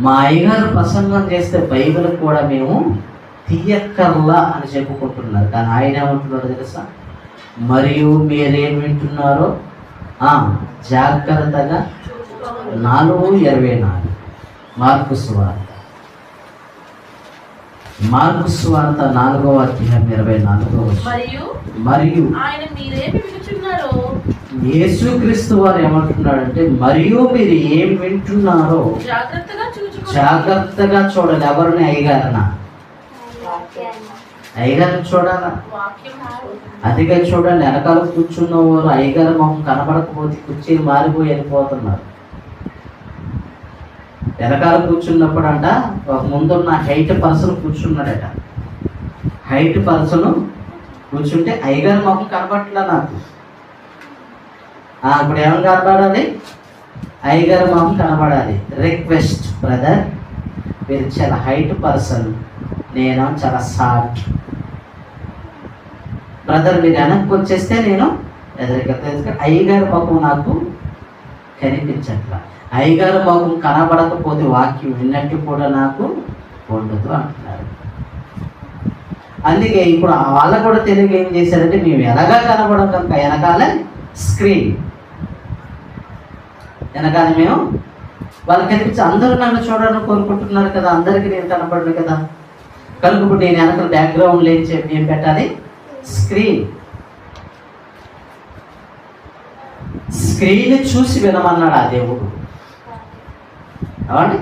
మా అయ్యగారు ప్రసంగం చేస్తే బైబిల్ కూడా మేము తీయక్కర్లా అని చెప్పుకుంటున్నారు. కానీ ఆయన ఏమంటున్నాడు తెలుసా? మరియు మీరేం వింటున్నారో? ఆ, జాగ్రత్తగా నాలుగు ఇరవై నాలుగు. మార్కు సువార్త. మార్కు సువార్త నాలుగవ అధ్యాయం ఇరవై నాలుగవ. మరియు మరియు ఆయన యేసుక్రీస్తు వారు ఏమంటున్నాడంటే మరియు మీరు ఏం వింటున్నారో జాగ్రత్తగా చూడాలి ఎవరిని? అయ్యగారనా? అయ్యగారిని చూడాలా? అదిగా చూడండి. వెనకాల కూర్చున్న వారు అయ్యగారు మొహం కనబడకపోతే కుర్చీలు మారిపోయి వెళ్ళిపోతున్నారు. వెనకాల కూర్చున్నప్పుడు అంట ఒక ముందున్న హైట్ పర్సన్ కూర్చున్నాడట. హైట్ పర్సన్ కూర్చుంటే అయ్యగారి మొహం కనబడట్లే నాకు. ఇప్పుడు ఏమని కనబడాలి అయ్యగారి మొహం కనబడాలి రిక్వెస్ట్. బ్రదర్ మీరు చాలా హైట్ పర్సన్ నేను చాలా సాఫ్ట్ బ్రదర్ మీరు వెనక్కి వచ్చేస్తే నేను ఎదురుకెళ్తా. అయ్యగారు పాపం నాకు కనిపించట్ల. అయ్యగారు పాపం కనబడకపోతే వాక్యం విన్నట్టు కూడా నాకు ఉండదు అంటున్నారు. అందుకే ఇప్పుడు ఆ కూడా తెలుగు ఏం చేశారంటే మేము ఎలాగా కనబడం కనుక వెనకాల స్క్రీన్ వెనకాల మేము వాళ్ళకి కనిపించి అందరూ నన్ను చూడాలని కోరుకుంటున్నారు కదా? అందరికీ నేను కనపడను కదా? కనుక నేను వెనకాల బ్యాక్గ్రౌండ్ లేని చెప్పి ఏం పెట్టాలి? స్క్రీన్ స్క్రీన్ చూసి వినమన్నాడు ఆ దేవుడు. అవండి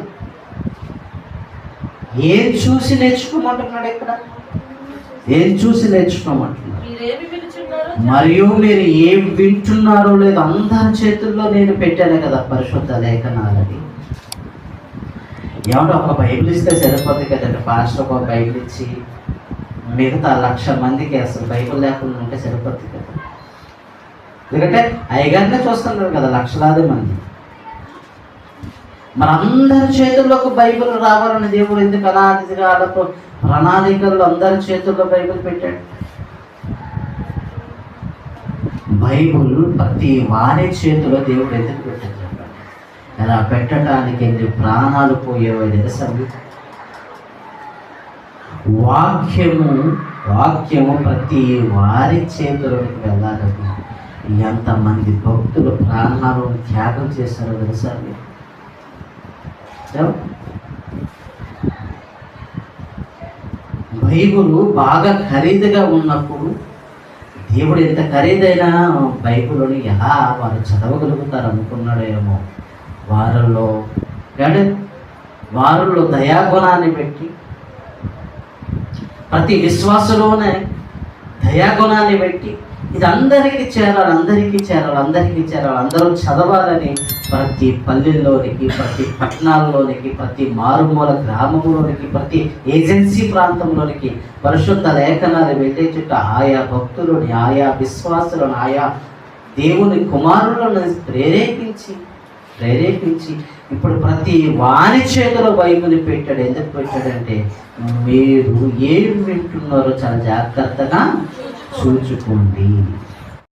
ఏం చూసి నేర్చుకోమంటున్నాడు ఇక్కడ? ఏం చూసి నేర్చుకోమంటున్నాడు? మరియు మీరు ఏం వింటున్నారో లేదో అందరి చేతుల్లో నేను పెట్టాను కదా పరిశుద్ధ లేఖనాలని ఏమంటే ఒక బైబిల్ ఇస్తే సరిపోద్ది కదండి. పాస్టర్ ఒక బైబిల్ ఇచ్చి మిగతా లక్ష మందికి అసలు బైబిల్ లేకుండా ఉంటే సరిపోద్ది కదా. ఎందుకంటే అయ్యగారినే చూస్తున్నారు కదా లక్షలాది మంది. మన అందరి చేతుల్లోకి బైబిల్ రావాలని దేవుడు ఎందుకు అనాదిగా వాళ్ళకు ప్రణాళికల్లో అందరి చేతుల్లో బైబిల్ పెట్టాడు. బైబుల్ ప్రతి వారి చేతిలో దేవుడు ఎందుకు పెట్టాడు చెప్పండి అలా పెట్టడానికి ఎన్ని ప్రాణాలు పోయేవో తెలుసా వాక్యము వాక్యము ప్రతి వారి చేతిలోకి వెళ్ళాలని ఎంతమంది భక్తులు ప్రాణాలను త్యాగం చేశారో తెలుసా మీకు? బైబుల్ బాగా ఖరీదుగా ఉన్నప్పుడు దేవుడు ఎంత ఖరీదైన బైబిల్ని ఎలా వారు చదవగలుగుతారు అనుకున్నాడో ఏమో. వారిలో అంటే వారిలో దయాగుణాన్ని పెట్టి ప్రతి విశ్వాసలోనే దయాగుణాన్ని పెట్టి ఇది అందరికీ చేరాలి అందరికీ చేరాలి అందరికీ చేరాలి. అందరూ చదవాలని ప్రతి పల్లెల్లోనికి ప్రతి పట్టణాల్లోనికి ప్రతి మారుమూల గ్రామంలోనికి ప్రతి ఏజెన్సీ ప్రాంతంలోనికి పరిశుద్ధ లేఖనాలు వెళ్ళే చుట్టూ ఆయా భక్తులని ఆయా విశ్వాసులను ఆయా దేవుని కుమారులను ప్రేరేపించి ప్రేరేపించి ఇప్పుడు ప్రతి వాణి చేతిలో బైబిల్ పెట్టాడు. ఎందుకు పెట్టాడంటే మీరు ఏం వింటున్నారో చాలా జాగ్రత్తగా surge com brilho